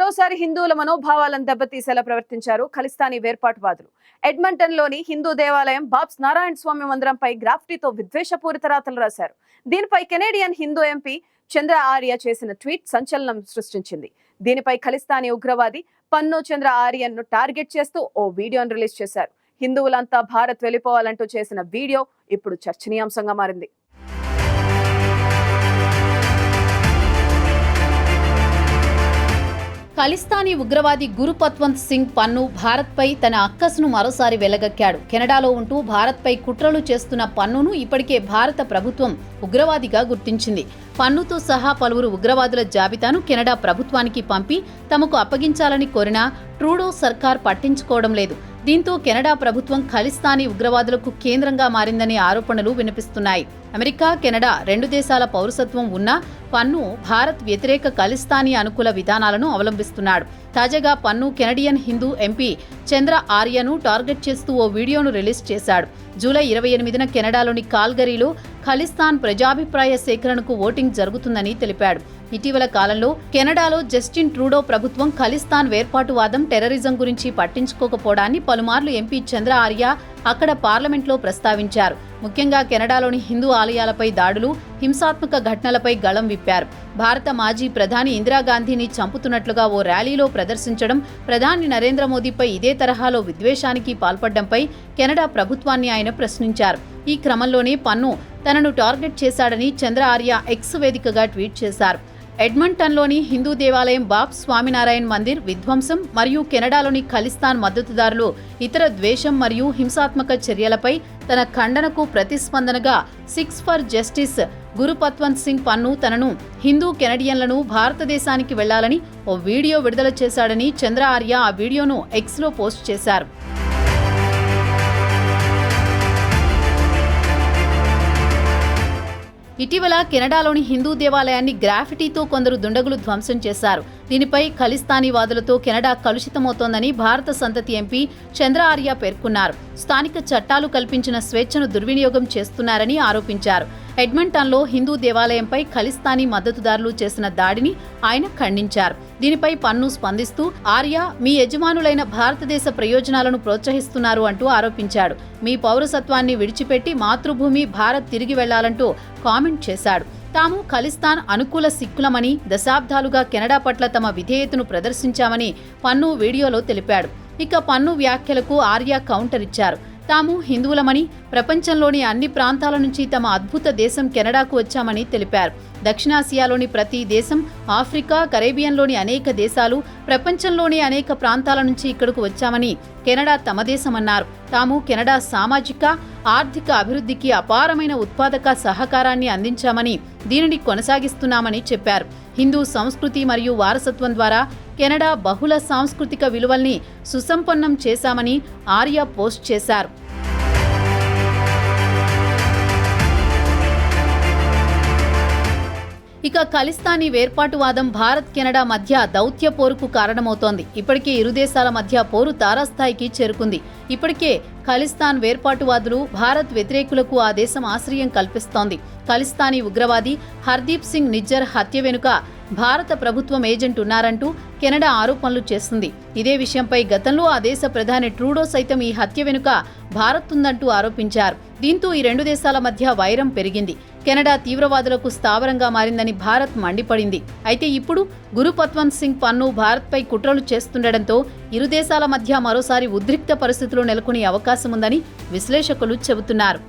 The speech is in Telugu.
మరోసారి హిందువుల మనోభావాలను దెబ్బతీసేలా ప్రవర్తించారు ఖలిస్తానీ వేర్పాటువాదులు. ఎడ్మంటన్లోని హిందూ దేవాలయం బాబ్స్ నారాయణ స్వామి మందిరంపై గ్రాఫ్టీతో విద్వేషపూరిత రాతలు రాశారు. దీనిపై కెనేడియన్ హిందూ ఎంపీ చంద్ర ఆర్య చేసిన ట్వీట్ సంచలనం సృష్టించింది. దీనిపై ఖలిస్తానీ ఉగ్రవాది పన్ను చంద్ర ఆర్యన్ను టార్గెట్ చేస్తూ ఓ వీడియోను రిలీజ్ చేశారు. హిందువులంతా భారత్ వెళ్ళిపోవాలంటూ చేసిన వీడియో ఇప్పుడు చర్చనీయాంశంగా మారింది. ఖలిస్తానీ ఉగ్రవాది గురుపత్వంత్ సింగ్ పన్ను భారత్పై తన అక్కసును మరోసారి వెలగక్కాడు. కెనడాలో ఉంటూ భారత్పై కుట్రలు చేస్తున్న పన్నును ఇప్పటికే భారత ప్రభుత్వం ఉగ్రవాదిగా గుర్తించింది. పన్నుతో సహా పలువురు ఉగ్రవాదుల జాబితాను కెనడా ప్రభుత్వానికి పంపి తమకు అప్పగించాలని కోరినా ట్రూడో సర్కార్ పట్టించుకోవడం లేదు. దీంతో కెనడా ప్రభుత్వం ఖలిస్తానీ ఉగ్రవాదులకు కేంద్రంగా మారిందనే ఆరోపణలు వినిపిస్తున్నాయి. అమెరికా కెనడా రెండు దేశాల పౌరసత్వం ఉన్నా పన్ను భారత్ వ్యతిరేక ఖలిస్తానీ అనుకూల విధానాలను అవలంబిస్తున్నాడు. తాజాగా పన్ను కెనడియన్ హిందూ ఎంపీ చంద్ర ఆర్యను టార్గెట్ చేస్తూ ఓ వీడియోను రిలీజ్ చేశాడు. జూలై ఇరవై ఎనిమిదిన కెనడాలోని కాల్గరీలో ఖలిస్తాన్ ప్రజాభిప్రాయ సేకరణకు ఓటింగ్ జరుగుతుందని తెలిపాడు. ఇటీవల కాలంలో కెనడాలో జస్టిన్ ట్రూడో ప్రభుత్వం ఖలిస్తాన్ వేర్పాటువాదం టెర్రరిజం గురించి పట్టించుకోకపోవడాన్ని పలుమార్లు ఎంపీ చంద్ర ఆర్య అక్కడ పార్లమెంట్లో ప్రస్తావించారు. ముఖ్యంగా కెనడాలోని హిందూ ఆలయాలపై దాడులు హింసాత్మక ఘటనలపై గళం విప్పారు. భారత మాజీ ప్రధాని ఇందిరాగాంధీని చంపుతున్నట్లుగా ఓ ర్యాలీలో ప్రదర్శించడం ప్రధాని నరేంద్ర మోదీపై ఇదే తరహాలో విద్వేషానికి పాల్పడ్డంపై కెనడా ప్రభుత్వాన్ని ఆయన ప్రశ్నించారు. ఈ క్రమంలోనే పన్ను తనను టార్గెట్ చేశాడని చంద్ర ఆర్య ఎక్స్ వేదికగా ట్వీట్ చేశారు. ఎడ్మంటన్లోని హిందూ దేవాలయం బాబ్ స్వామినారాయణ్ మందిర్ విధ్వంసం మరియు కెనడాలోని ఖలిస్తాన్ మద్దతుదారులు ఇతర ద్వేషం మరియు హింసాత్మక చర్యలపై తన ఖండనకు ప్రతిస్పందనగా Sikhs for Justice Gurpatwant Singh Pannun తనను హిందూ కెనడియన్లను భారతదేశానికి వెళ్ళాలని ఓ వీడియో విడుదల చేశాడని చంద్ర ఆర్య ఆ వీడియోను ఎక్స్లో పోస్ట్ చేశారు. ఇటీవల కెనడాలోని హిందూ దేవాలయాన్ని గ్రాఫిటీతో కొందరు దుండగులు ధ్వంసం చేశారు. దీనిపై ఖలిస్తానీ వాదులతో కెనడా కలుషితమవుతోందని భారత సంతతి ఎంపీ చంద్ర ఆర్య పేర్కొన్నారు. స్థానిక చట్టాలు కల్పించిన స్వేచ్ఛను దుర్వినియోగం చేస్తున్నారని ఆరోపించారు. ఎడ్మంటన్లో హిందూ దేవాలయంపై ఖలిస్తానీ మద్దతుదారులు చేసిన దాడిని ఆయన ఖండించారు. దీనిపై పన్ను స్పందిస్తూ ఆర్య మీ యజమానులైన భారతదేశ ప్రయోజనాలను ప్రోత్సహిస్తున్నారు అంటూ ఆరోపించాడు. మీ పౌరసత్వాన్ని విడిచిపెట్టి మాతృభూమి భారత్ తిరిగి వెళ్ళాలంటూ కామెంట్ చేశాడు. తాము ఖలిస్తాన్ అనుకూల సిక్కులమని దశాబ్దాలుగా కెనడా పట్ల తమ విధేయతను ప్రదర్శించామని పన్ను వీడియోలో తెలిపాడు. ఇక పన్ను వ్యాఖ్యలకు ఆర్య కౌంటర్ ఇచ్చారు. తాము హిందువులమని ప్రపంచంలోని అన్ని ప్రాంతాల నుంచి తమ అద్భుత దేశం కెనడాకు వచ్చామని తెలిపారు. దక్షిణాసియాలోని ప్రతి దేశం ఆఫ్రికా కరేబియన్లోని అనేక దేశాలు ప్రపంచంలోని అనేక ప్రాంతాల నుంచి ఇక్కడకు వచ్చామని కెనడా తమ దేశమన్నారు తాము కెనడా సామాజిక ఆర్థిక అభివృద్ధికి అపారమైన ఉత్పాదక సహకారాన్ని అందించామని దీనిని కొనసాగిస్తున్నామని చెప్పారు. హిందూ సంస్కృతి మరియు వారసత్వం ద్వారా కెనడా బహుళ సాంస్కృతిక విలువల్ని సుసంపన్నం చేశామని ఆర్య పోస్ట్ చేశారు. ఇక ఖలిస్తానీ వేర్పాటువాదం భారత్ కెనడా మధ్య దౌత్య పోరుకు కారణమవుతోంది. ఇప్పటికే ఇరు దేశాల మధ్య పోరు తారాస్థాయికి చేరుకుంది. ఇప్పటికే ఖలిస్తాన్ వేర్పాటువాదులు భారత్ వ్యతిరేకులకు ఆ దేశం ఆశ్రయం కల్పిస్తోంది. ఖలిస్తానీ ఉగ్రవాది హర్దీప్ సింగ్ నిజ్జర్ హత్య వెనుక భారత ప్రభుత్వం ఏజెంట్ ఉన్నారంటూ కెనడా ఆరోపణలు చేస్తుంది. ఇదే విషయంపై గతంలో ఆ దేశ ప్రధాని ట్రూడో సైతం ఈ హత్య వెనుక భారత్ ఉందంటూ ఆరోపించారు. దీంతో ఈ రెండు దేశాల మధ్య వైరం పెరిగింది. కెనడా తీవ్రవాదులకు స్థావరంగా మారిందని భారత్ మండిపడింది. అయితే ఇప్పుడు గురుపత్వంత్ సింగ్ పన్ను భారత్పై కుట్రలు చేస్తుండటంతో ఇరు దేశాల మధ్య మరోసారి ఉద్రిక్త పరిస్థితులు నెలకొనే అవకాశం ఉందని విశ్లేషకులు చెబుతున్నారు.